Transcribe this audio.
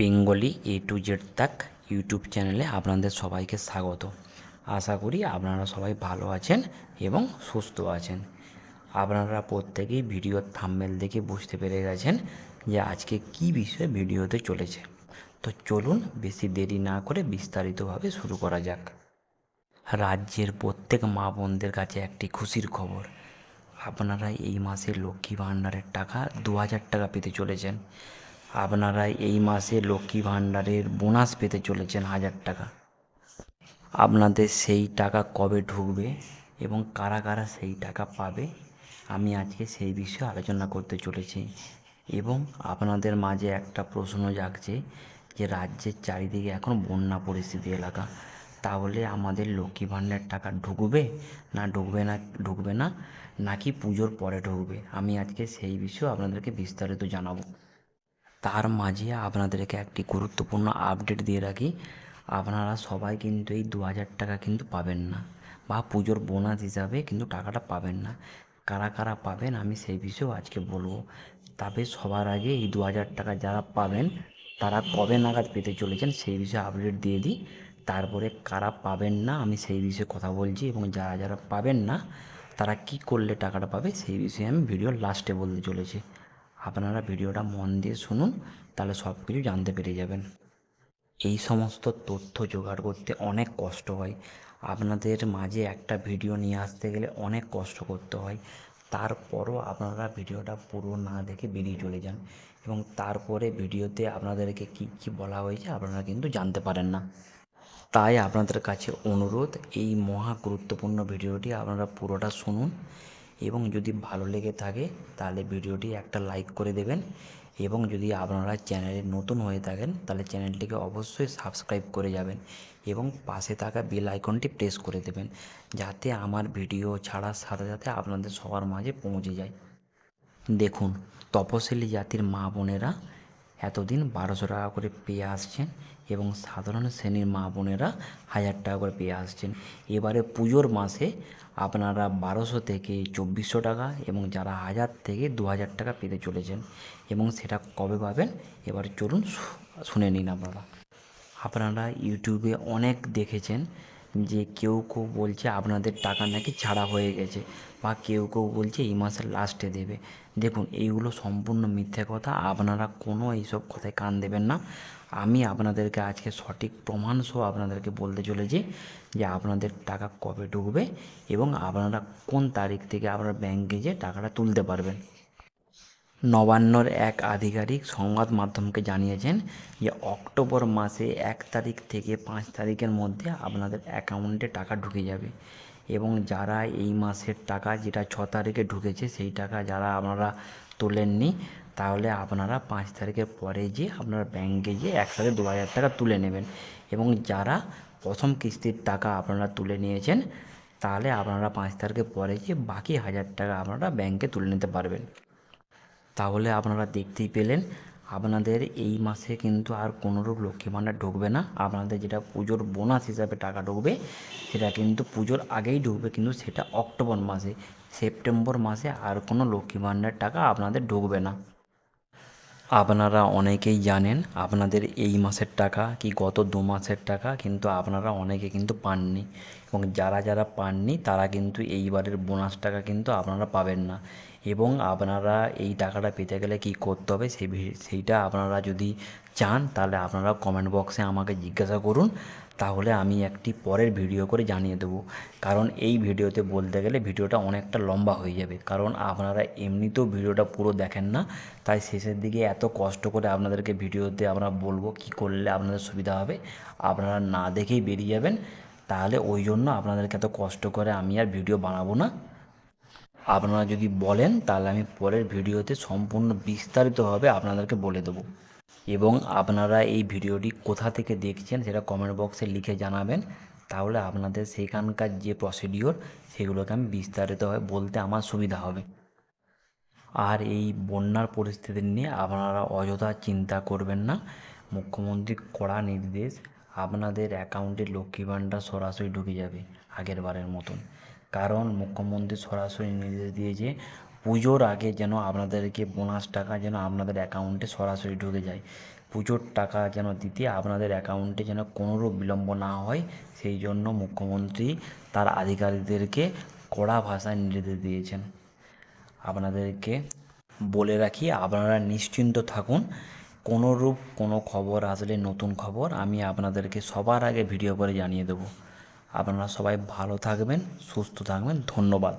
Bengali A to Z তাক YouTube চ্যানেলে আপনাদের সবাইকে স্বাগত। আশা করি আপনারা সবাই ভালো আছেন এবং সুস্থ আছেন। আপনারা প্রত্যেকেই ভিডিওর থাম্বেল দেখে বুঝতে পেরে গেছেন যে আজকে কী বিষয়ে ভিডিওতে চলেছে। তো চলুন বেশি দেরি না করে বিস্তারিতভাবে শুরু করা যাক। রাজ্যের প্রত্যেক মা বোনদের কাছে একটি খুশির খবর। আপনারা এই মাসে লক্ষ্মী ভাণ্ডারের টাকা দু হাজার টাকা পেতে চলেছেন। আপনারা এই মাসে লক্ষ্মী ভাণ্ডারের বোনাস পেতে চলেছেন হাজার টাকা। আপনাদের সেই টাকা কবে ঢুকবে এবং কারা কারা সেই টাকা পাবে, আমি আজকে সেই বিষয়ে আলোচনা করতে চলেছি। এবং আপনাদের মাঝে একটা প্রশ্ন জাগছে যে রাজ্যের চারিদিকে এখন বন্যা পরিস্থিতি এলাকা, তাহলে আমাদের লক্ষ্মী ভাণ্ডার টাকা ঢুকবে না ঢুকবে না ঢুকবে না, নাকি পুজোর পরে ঢুকবে? আমি আজকে সেই বিষয়ে আপনাদেরকে বিস্তারিত জানাব। তার মাঝে আপনাদেরকে একটি গুরুত্বপূর্ণ আপডেট দিয়ে রাখি। আপনারা সবাই কিন্তু এই দু হাজার টাকা কিন্তু পাবেন না বা পুজোর বোনাস হিসাবে কিন্তু টাকাটা পাবেন না। কারা কারা পাবেন আমি সেই বিষয়েও আজকে বলব। তবে সবার আগে এই দু হাজার টাকা যারা পাবেন, তারা কবে নাগাদ পেতে চলেছেন সেই বিষয়ে আপডেট দিয়ে দিই। তারপরে কারা পাবেন না আমি সেই বিষয়ে কথা বলছি এবং যারা যারা পাবেন না, তারা কি করলে টাকাটা পাবে সেই বিষয়ে আমি ভিডিও লাস্টে বলতে চলেছি। আপনারা ভিডিওটা মন দিয়ে শুনুন, তাহলে সব কিছু জানতে পেরে যাবেন। এই সমস্ত তথ্য জোগাড় করতে অনেক কষ্ট হয়। আপনাদের মাঝে একটা ভিডিও নিয়ে আসতে গেলে অনেক কষ্ট করতে হয়। তারপরও আপনারা ভিডিওটা পুরো না দেখে বেরিয়ে চলে যান এবং তারপরে ভিডিওতে আপনাদেরকে কী কী বলা হয়েছে আপনারা কিন্তু জানতে পারেন না। তাই আপনাদের কাছে অনুরোধ, এই মহা গুরুত্বপূর্ণ ভিডিওটি আপনারা পুরোটা শুনুন। এবং যদি ভালো লেগে থাকে, তাহলে ভিডিওটি একটা লাইক করে দেবেন। এবং যদি আপনারা চ্যানেলে নতুন হয়ে থাকেন, তাহলে চ্যানেলটিকে অবশ্যই সাবস্ক্রাইব করে যাবেন এবং পাশে থাকা বেল আইকনটি প্রেস করে দেবেন, যাতে আমার ভিডিও ছাড়ার সাথে সাথে আপনাদের সবার মাঝে পৌঁছে যায়। দেখুন, তপশিলি জাতির মা বোনেরা এতদিন বারোশো টাকা করে পেয়ে আসছেন। এবং সাধারণ শ্রেণির মা বোনেরা হাজার টাকা করে পেয়ে আসছেন। এবারে পুজোর মাসে আপনারা বারোশো থেকে চব্বিশশো টাকা এবং যারা হাজার থেকে দু হাজার টাকা পেতে চলেছেন এবং সেটা কবে পাবেন, এবার চলুন শুনে নিন আপনারা। আপনারা ইউটিউবে অনেক দেখেছেন যে কেউ কেউ বলছে আপনাদের টাকা নাকি ছাড়া হয়ে গেছে বা কেউ কেউ বলছে এই মাসের লাস্টে দেবে। দেখুন, এইগুলো সম্পূর্ণ মিথ্যে কথা। আপনারা কোনো এইসব কথায় কান দেবেন না। আমি আপনাদেরকে আজকে সঠিক প্রমাণ সহ আপনাদেরকে বলতে চলেছি যে আপনাদের টাকা কবে ঢুকবে এবং আপনারা কোন তারিখ থেকে আপনারা ব্যাংকে যেয়ে টাকাটা তুলতে পারবেন। নবান্নর এক আধিকারিক সংবাদ মাধ্যমকে জানিয়েছেন যে, অক্টোবর মাসে এক তারিখ থেকে পাঁচ তারিখের মধ্যে আপনাদের অ্যাকাউন্টে টাকা ঢুকে যাবে এবং যারা এই মাসের টাকা, যেটা ছ তারিখে ঢুকেছে, সেই টাকা যারা আপনারা তোলেননি, তাহলে আপনারা পাঁচ তারিখের পরে গিয়ে আপনারা ব্যাংকে গিয়ে একসাথে দু হাজার টাকা তুলে নেবেন এবং যারা প্রথম কিস্তির টাকা আপনারা তুলে নিয়েছেন, তাহলে আপনারা পাঁচ তারিখের পরে গিয়ে বাকি হাজার টাকা আপনারা ব্যাংকে তুলে নিতে পারবেন। তাহলে আপনারা দেখতেই পেলেন, আপনাদের এই মাসে কিন্তু আর কোনোরূপ লক্ষ্মী ভাণ্ডার ঢুকবে না। আপনাদের যেটা পুজোর বোনাস হিসাবে টাকা ঢুকবে, সেটা কিন্তু পুজোর আগেই ঢুকবে, কিন্তু সেটা অক্টোবর মাসে, সেপ্টেম্বর মাসে আর কোনো লক্ষ্মী ভাণ্ডার টাকা আপনাদের ঢুকবে না। আপনারা অনেকেই জানেন আপনাদের এই মাসের টাকা কি গত দু মাসের টাকা, কিন্তু আপনারা অনেকে কিন্তু পাননি। এবং যারা যারা পাননি, তারা কিন্তু এইবারের বোনাস টাকা কিন্তু আপনারা পাবেন না। এবং আপনারা এই টাকাটা পেতে গেলে কি করতে হবে সেই সেইটা আপনারা যদি চান, তাহলে আপনারা কমেন্ট বক্সে আমাকে জিজ্ঞাসা করুন। তাহলে আমি একটি পরের ভিডিও করে জানিয়ে দেবো। কারণ এই ভিডিওতে বলতে গেলে ভিডিওটা অনেকটা লম্বা হয়ে যাবে। কারণ আপনারা এমনিতেও ভিডিওটা পুরো দেখেন না। তাই শেষের দিকে এত কষ্ট করে আপনাদেরকে ভিডিওতে আমরা বলব কি করলে আপনাদের সুবিধা হবে। আপনারা না দেখেই বেরিয়ে যাবেন। তাহলে ওই জন্য আপনাদেরকে এত কষ্ট করে আমি আর ভিডিও বানাবো না। আপনারা যদি বলেন, তাহলে আমি পরের ভিডিওতে সম্পূর্ণ বিস্তারিতভাবে আপনাদেরকে বলে দেবো। এবং আপনারা এই ভিডিওটি কোথা থেকে দেখছেন সেটা কমেন্ট বক্সে লিখে জানাবেন। তাহলে আপনাদের সেখানকার যে প্রসিডিওর সেগুলোকে আমি বিস্তারিতভাবে বলতে আমার সুবিধা হবে। আর এই বন্যার পরিস্থিতি নিয়ে আপনারা অযথা চিন্তা করবেন না। মুখ্যমন্ত্রীর কড়া নির্দেশ, আপনাদের অ্যাকাউন্টে লক্ষ্মী ভাণ্ডার সরাসরি ঢুকে যাবে আগের বারের মতন। কারণ মুখ্যমন্ত্রী সরাসরি নির্দেশ দিয়েছে পুজোর আগে যেন আপনাদেরকে বোনাস টাকা যেন আপনাদের অ্যাকাউন্টে সরাসরি ঢুকে যায়। পুজোর টাকা যেন দিতে আপনাদের অ্যাকাউন্টে যেন কোনোরূপ বিলম্ব না হয়, সেই জন্য মুখ্যমন্ত্রী তার আধিকারিকদেরকে কড়া ভাষায় নির্দেশ দিয়েছেন। আপনাদেরকে বলে রাখি, আপনারা নিশ্চিন্ত থাকুন, কোনোরূপ কোনো খবর আসলে নতুন খবর আমি আপনাদেরকে সবার আগে ভিডিও করে জানিয়ে দেবো। আপনারা সবাই ভালো থাকবেন, সুস্থ থাকবেন, ধন্যবাদ।